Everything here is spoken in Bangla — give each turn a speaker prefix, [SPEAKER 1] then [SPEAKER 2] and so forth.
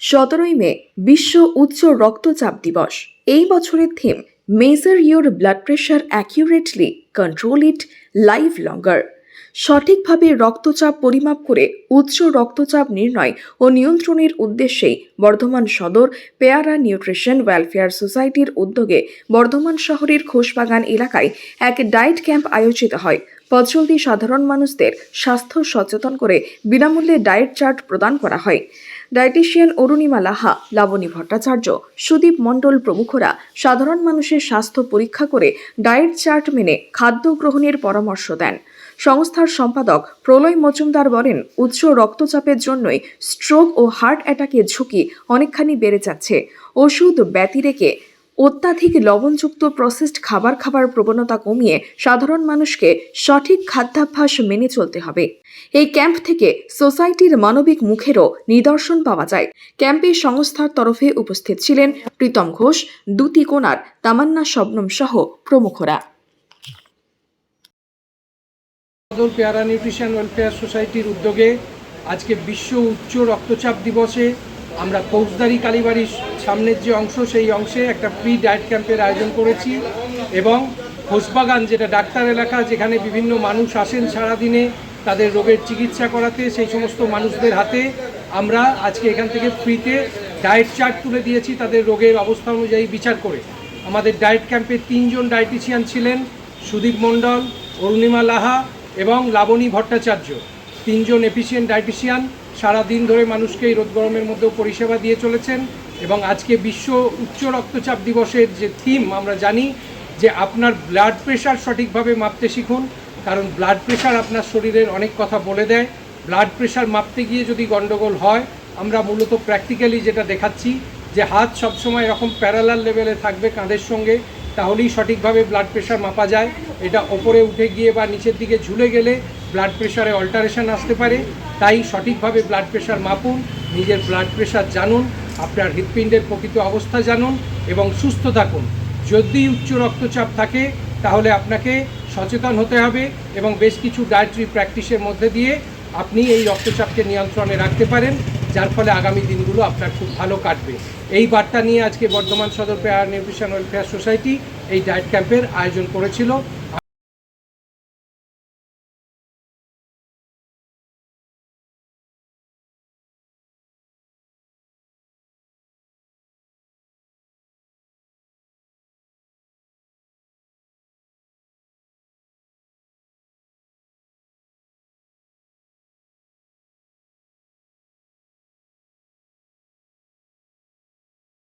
[SPEAKER 1] সতেরোই মে বিশ্ব উচ্চ রক্তচাপ দিবস। এই বছরের theme measure your blood pressure accurately control it live longer সঠিকভাবে রক্তচাপ পরিমাপ করে উচ্চ রক্তচাপ নির্ণয় ও নিয়ন্ত্রণের উদ্দেশ্যেই বর্ধমান সদর পেয়ারা নিউট্রিশন ওয়েলফেয়ার সোসাইটির উদ্যোগে বর্ধমান শহরের খোসবাগান এলাকায় এক ডায়েট ক্যাম্প আয়োজিত হয়। পথচলতি সাধারণ মানুষদের স্বাস্থ্য সচেতন করে বিনামূল্যে ডায়েট চার্ট প্রদান করা হয়। ডায়েটিশিয়ান অরুণিমা লাহা, লাবণী ভট্টাচার্য, সুদীপ মণ্ডল প্রমুখরা সাধারণ মানুষের স্বাস্থ্য পরীক্ষা করে ডায়েট চার্ট মেনে খাদ্য গ্রহণের পরামর্শ দেন। সংস্থার সম্পাদক প্রলয় মজুমদার বলেন, উচ্চ রক্তচাপের জন্যই স্ট্রোক ও হার্ট অ্যাটাকের ঝুঁকি অনেকখানি বেড়ে যাচ্ছে। ওষুধ ব্যতি রেখে অত্যাধিক লবণযুক্ত প্রসেসড খাবার খাবার প্রবণতা কমিয়ে সাধারণ মানুষকে সঠিক খাদ্যাভ্যাস মেনে চলতে হবে। এই ক্যাম্প থেকে সোসাইটির মানবিক মুখেরও নিদর্শন পাওয়া যায়। ক্যাম্পে সংস্থার তরফে উপস্থিত ছিলেন প্রীতম ঘোষ, দুতি কোনার, তামান্না শবনম সহ প্রমুখরা।
[SPEAKER 2] পেয়ারা নিউট্রিশন ওয়েলফেয়ার সোসাইটির উদ্যোগে আজকে বিশ্ব উচ্চ রক্তচাপ দিবসে আমরা ফৌজদারি কালীবাড়ির সামনের যে অংশ, সেই অংশে একটা ফ্রি ডায়েট ক্যাম্পের আয়োজন করেছি এবং হোসবাগান, যেটা ডাক্তার এলাকা, যেখানে বিভিন্ন মানুষ আসেন সারাদিনে তাদের রোগের চিকিৎসা করাতে, সেই সমস্ত মানুষদের হাতে আমরা আজকে এখান থেকে ফ্রিতে ডায়েট চার্ট তুলে দিয়েছি তাদের রোগের অবস্থা অনুযায়ী বিচার করে। আমাদের ডায়েট ক্যাম্পে তিনজন ডায়েটিশিয়ান ছিলেন, সুদীপ মণ্ডল, অরুণিমা লাহা এবং লাবণী ভট্টাচার্য। তিনজন এফিসিয়েন্ট ডায়েটিশিয়ান সারা দিন ধরে মানুষকে এই রোদ গরমের মধ্যেও পরিষেবা দিয়ে চলেছেন। এবং আজকে বিশ্ব উচ্চ রক্তচাপ দিবসের যে থিম আমরা জানি যে আপনার ব্লাড প্রেশার সঠিকভাবে মাপতে শিখুন, কারণ ব্লাড প্রেশার আপনার শরীরের অনেক কথা বলে দেয়। ব্লাড প্রেশার মাপতে গিয়ে যদি গণ্ডগোল হয়, আমরা মূলত প্র্যাকটিক্যালি যেটা দেখাচ্ছি, যে হাত সবসময় এরকম প্যারালাল লেভেলে থাকবে কাঁধের সঙ্গে, তাহলেই সঠিকভাবে ব্লাড প্রেশার মাপা যায়। এটা ওপরে উঠে গিয়ে বা নিচের দিকে ঝুলে গেলে ব্লাড প্রেশারে অল্টারেশন আসতে পারে। তাই সঠিকভাবে ব্লাড প্রেশার মাপুন, নিজের ব্লাড প্রেশার জানুন আপনার হৃৎপিণ্ডের প্রকৃত অবস্থা জানুন এবং সুস্থ থাকুন। যদি উচ্চ রক্তচাপ থাকে, তাহলে আপনাকে সচেতন হতে হবে এবং বেশ কিছু ডায়েটরি প্র্যাকটিসের মধ্যে দিয়ে আপনি এই রক্তচাপকে নিয়ন্ত্রণে রাখতে পারেন, যার ফলে আগামী দিনগুলো আপনার খুব ভালো কাটবে। এই বার্তা নিয়ে আজকে Bardhaman Sadar pair nutrition welfare society এই ডায়েট ক্যাম্পের আয়োজন করেছিল।